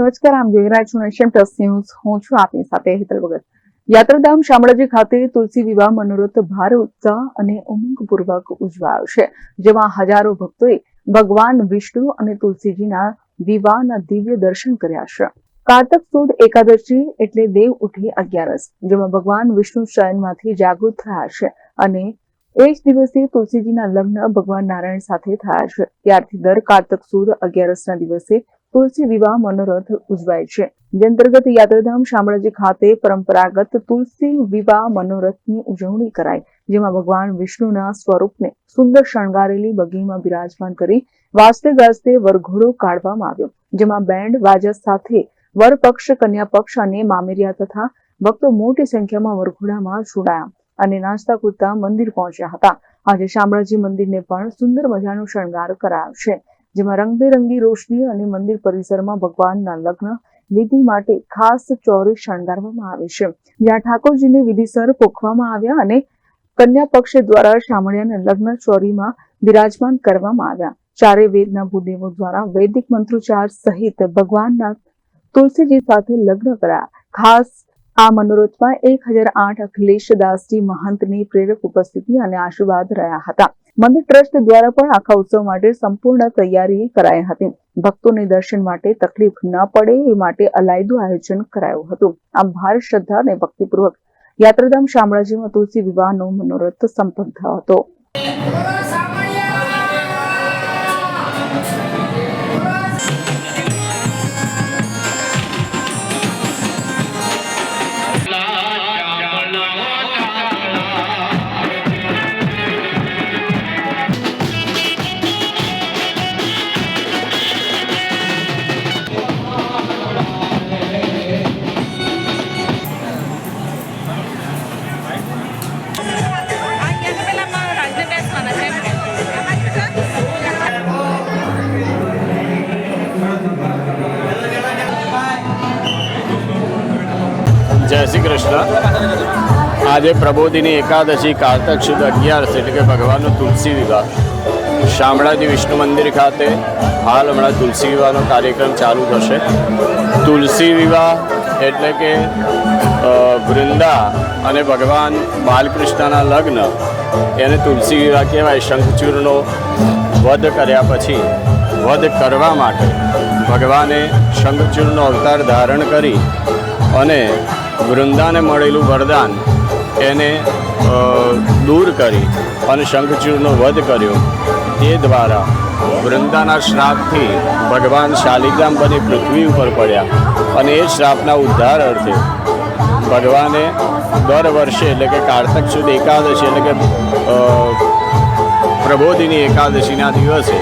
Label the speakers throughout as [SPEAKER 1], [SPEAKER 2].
[SPEAKER 1] નમસ્કાર આમ જોઈ રહ્યા છો નેશન પ્લસ ન્યૂઝ હું છું આપની સાથે હેતલ ભગત યાત્રાધામ શામળાજી ખાતે તુલસી વિવાહ મનોરથ ભારે ઉત્સાહ અને ઉમંગપૂર્વક ઉજવાયો છે, જેમાં હજારો ભક્તોએ ભગવાન વિષ્ણુ અને તુલસીજીના વિવાહના દિવ્ય દર્શન કર્યા છે. કારતક સુદ એકાદશી એટલે દેવ ઉઠી અગિયારસ, જેમાં ભગવાન વિષ્ણુ શયનમાંથી જાગૃત થયા છે અને એ જ દિવસે તુલસીજીના લગ્ન ભગવાન નારાયણ સાથે થયા છે. ત્યારથી દર કારતક સુદ અગિયારસના દિવસે તુલસી વિવાહ મનોરથ ઉજવાય છે. જે અંતર્ગત યાત્રાધામ શામળાજી ખાતે પરંપરાગત તુલસી વિવાહ મનોરથની ઉજવણી કરાઈ, જેમાં ભગવાન વિષ્ણુના સ્વરૂપને સુંદર શણગારેલી બગીમાં બિરાજમાન કરી વાસ્તે ગાજતે વરઘોડો કાઢવામાં આવ્યો, જેમાં બેન્ડ વાજા સાથે વરપક્ષ કન્યા પક્ષ અને મામેરિયા તથા ભક્તો મોટી સંખ્યામાં વરઘોડામાં જોડાયા અને નાસ્તા કૂદતા મંદિર પહોંચ્યા હતા. આજે શામળાજી મંદિરને પણ સુંદર મજાનો શણગાર કરાયો છે. જેમાં રંગબેરંગી રોશની અને મંદિર પરિસરમાં ભગવાનના લગ્ન વિધિ માટે ખાસ ચોરી શણગારવામાં આવે છે. જ્યાં ઠાકોરજીને વિધિસર પોખવામાં આવ્યા અને કન્યા પક્ષ દ્વારા શામળિયાના લગ્ન ચોરીમાં બિરાજમાન કરવામાં આવ્યા. ચારે વેદના ભૂદેવો દ્વારા વૈદિક મંત્રોચ્ચાર સહિત ભગવાનના તુલસીજી સાથે લગ્ન કરાયા. ખાસ આ મનોરથમાં એક હજાર આઠ અખિલેશ દાસજી મહંતની પ્રેરક ઉપસ્થિતિ અને આશીર્વાદ રહ્યા હતા. મંદિર ટ્રસ્ટ દ્વારા પણ આખા ઉત્સવ માટે સંપૂર્ણ તૈયારી કરાઈ હતી. ભક્તોને દર્શન માટે તકલીફ ન પડે એ માટે અલાયદું આયોજન કરાયું હતું. આમ ભારે શ્રદ્ધા અને ભક્તિપૂર્વક યાત્રાધામ શામળાજીમાં તુલસી વિવાહનો મનોરથ સંપન્ન થયો હતો.
[SPEAKER 2] જય શ્રી કૃષ્ણ. આજે પ્રબોધિની એકાદશી કારતક શુદ્ધ અગિયારસ એટલે કે ભગવાનનો તુલસી વિવાહ. શામળાજી વિષ્ણુ મંદિર ખાતે હાલ હમણાં તુલસી વિવાહનો કાર્યક્રમ ચાલુ થશે. તુલસી વિવાહ એટલે કે વૃંદા અને ભગવાન બાલકૃષ્ણના લગ્ન, એને તુલસી વિવાહ કહેવાય. શંખચૂરનો વધ કર્યા પછી, વધ કરવા માટે ભગવાને શંખચૂરનો અવતાર ધારણ કરી અને વૃંદાને મળેલું વરદાન એને દૂર કરી અને શંખચૂરનો વધ કર્યો. તે દ્વારા વૃંદાના શ્રાપથી ભગવાન શાલિગ્રામ બની પૃથ્વી ઉપર પડ્યા અને એ શ્રાપના ઉદ્ધાર અર્થે ભગવાને દર વર્ષે એટલે કે કારતક સુદ એકાદશી એટલે કે પ્રબોધિની એકાદશીના દિવસે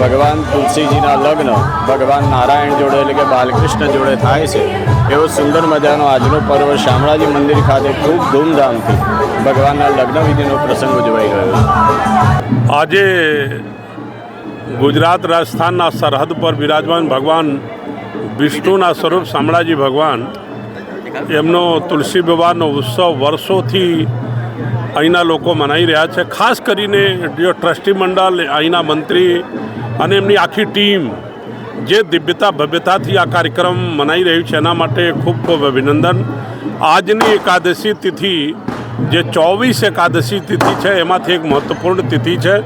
[SPEAKER 2] ભગવાન તુલસીજીના લગ્ન, ભગવાન નારાયણ જોડે એટલે કે બાલકૃષ્ણ જોડે થાય છે. એવો સુંદર મજાનો આજનો પર્વ શામળાજી મંદિર ખાતે ખૂબ ધૂમધામથી ભગવાનના લગ્ન વિધિનો પ્રસંગ ઉજવાઈ રહ્યો છે.
[SPEAKER 3] આજે ગુજરાત રાજસ્થાનના સરહદ પર બિરાજમાન ભગવાન વિષ્ણુના સ્વરૂપ શામળાજી ભગવાન એમનો તુલસી વિવાહનો ઉત્સવ વર્ષોથી અહીંના લોકો મનાઈ રહ્યા છે, ખાસ કરીને જો ટ્રસ્ટી મંડળ, અહીંના મંત્રી અને એમની આખી ટીમ જે દિવ્યતા, ભવ્યતાથી આ કાર્યક્રમ મનાઈ રહ્યું છે, એના માટે ખૂબ ખૂબ અભિનંદન. આજની એકાદશી તિથિ જે ચોવીસ એકાદશી તિથિ છે, એમાંથી એક મહત્ત્વપૂર્ણ તિથિ છે.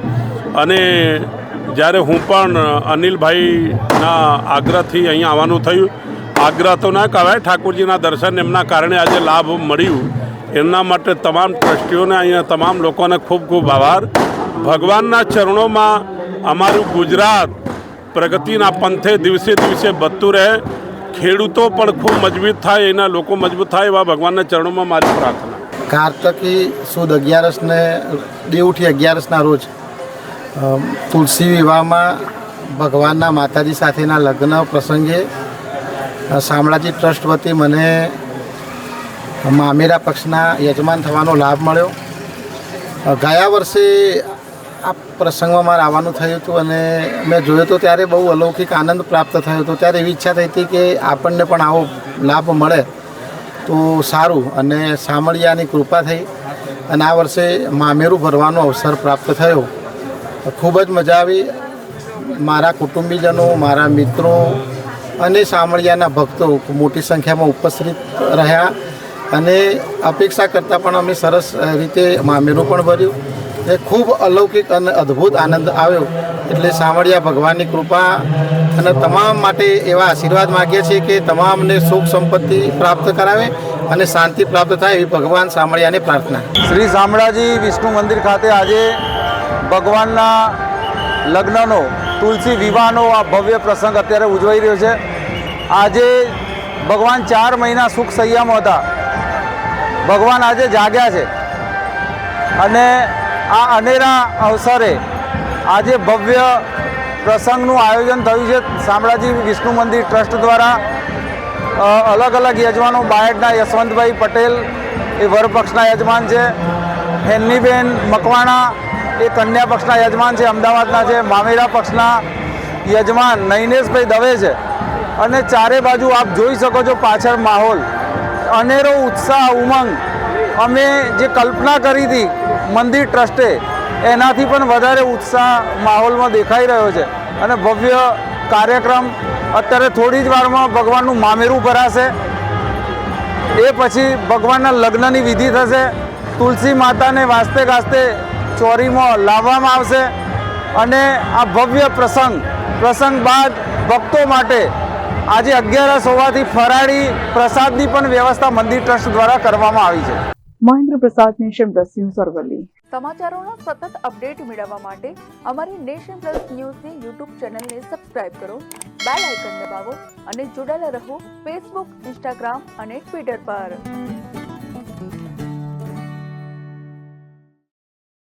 [SPEAKER 3] અને જ્યારે હું પણ અનિલભાઈના આગ્રહથી અહીંયા આવવાનું થયું, આગ્રહ તો ના કહેવાય, ઠાકોરજીના દર્શન એમના કારણે આજે લાભ મળ્યું. એમના માટે તમામ ટ્રસ્ટીઓને અહીંયા તમામ લોકોને ખૂબ ખૂબ આભાર. ભગવાનના ચરણોમાં અમારું ગુજરાત પ્રગતિના પંથે દિવસે દિવસે વધતું રહે. ખેડૂતો પણ ખૂબ મજબૂત થાય, એના લોકો મજબૂત થાય એવા ભગવાનના ચરણોમાં મારી પ્રાર્થના.
[SPEAKER 4] કાર્તકી સુદ અગિયારસને દેવઠી અગિયારસના રોજ તુલસી વિવાહમાં ભગવાનના માતાજી સાથેના લગ્ન પ્રસંગે શામળાજી ટ્રસ્ટ વતી મને મામેરા પક્ષના યજમાન થવાનો લાભ મળ્યો. ગયા વર્ષે આ પ્રસંગમાં મારે આવવાનું થયું હતું અને મેં જોયું તો ત્યારે બહુ અલૌકિક આનંદ પ્રાપ્ત થયો હતો. ત્યારે એવી ઈચ્છા થઈ હતી કે આપણને પણ આવો લાભ મળે તો સારું અને સામળિયાની કૃપા થઈ અને આ વર્ષે મામેરું ભરવાનો અવસર પ્રાપ્ત થયો. ખૂબ જ મજા આવી. મારા કુટુંબીજનો, મારા મિત્રો અને સામળિયાના ભક્તો મોટી સંખ્યામાં ઉપસ્થિત રહ્યા. અને અપેક્ષા કરતાં પણ અમે સરસ રીતે મામેરું પણ ભર્યું. એ ખૂબ અલૌકિક અને અદ્ભુત આનંદ આવ્યો. એટલે સામળિયા ભગવાનની કૃપા અને તમામ માટે એવા આશીર્વાદ માગીએ છીએ કે તમામને સુખ સંપત્તિ પ્રાપ્ત કરાવે અને શાંતિ પ્રાપ્ત થાય એવી ભગવાન સામળિયાની પ્રાર્થના.
[SPEAKER 5] શ્રી શામળાજી વિષ્ણુ મંદિર ખાતે આજે ભગવાનના લગ્નનો તુલસી વિવાહનો આ ભવ્ય પ્રસંગ અત્યારે ઉજવાઈ રહ્યો છે. આજે ભગવાન ચાર મહિના સુખ સંયમ હતા. ભગવાન આજે જાગ્યા છે. અને આ અનેરા અવસરે આજે ભવ્ય પ્રસંગનું આયોજન થયું છે. શામળાજી વિષ્ણુ મંદિર ટ્રસ્ટ દ્વારા અલગ અલગ યજમાનો બાયડના યશવંતભાઈ પટેલ એ વરપક્ષના યજમાન છે. હેન્નીબેન મકવાણા એ કન્યા પક્ષના યજમાન છે. અમદાવાદના છે. મામેરા પક્ષના યજમાન નૈનેશભાઈ દવે છે. અને ચારે બાજુ આપ જોઈ શકો છો પાછળ માહોલ. અનેરો ઉત્સાહ, ઉમંગ. અમે જે કલ્પના કરી હતી મંદિર ટ્રસ્ટે, એનાથી પણ વધારે ઉત્સાહ માહોલમાં દેખાઈ રહ્યો છે. અને ભવ્ય કાર્યક્રમ અત્યારે થોડી જ વારમાં ભગવાનનું મામેરું ભરાશે. એ પછી ભગવાનના લગ્નની વિધિ થશે. તુલસી માતાને વાસ્તે ગાસ્તે ચોરીમાં લાવવામાં આવશે. અને આ ભવ્ય પ્રસંગ પ્રસંગ બાદ ભક્તો માટે આજે અગિયારસ હોવાથી ફરાળી પ્રસાદની પણ વ્યવસ્થા મંદિર ટ્રસ્ટ દ્વારા કરવામાં આવી છે.
[SPEAKER 1] Mahendra Prasad nation plus news Aravalli.
[SPEAKER 6] સમાચારોના સતત અપડેટ મેળવવા માટે અમારી નેશન પ્લસ ન્યૂઝની યુટ્યુબ ચેનલને સબસ્ક્રાઇબ કરો બેલ આઇકન દબાવો અને જોડાયેલા રહો ફેસબુક ઇન્સ્ટાગ્રામ અને ટ્વિટર પર.